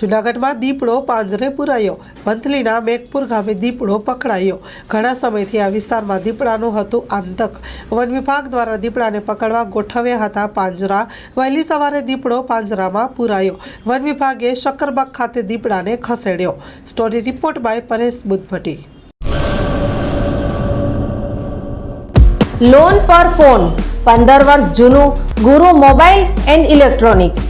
જૂનાગઢમાં દીપડો પાંજરે પુરાયો. વંથલીના મેઘપુર ગામે દીપડો પકડાયો. ઘણા સમયથી આ વિસ્તારમાં દીપડાનું હતું આંતક. વન વિભાગ દ્વારા દીપડાને પકડવા ગોઠવ્યા હતા પાંજરા. વહેલી સવારે દીપડો પાંજરામાં પુરાયો. વન વિભાગે શક્કરબાગ ખાતે દીપડાને ખસેડ્યો. Story report by Paresh Buddhbhatti. Loan પર ફોન પંદર વર્ષ જૂનું ગુરુ મોબાઈલ એન્ડ ઇલેક્ટ્રોનિક્સ.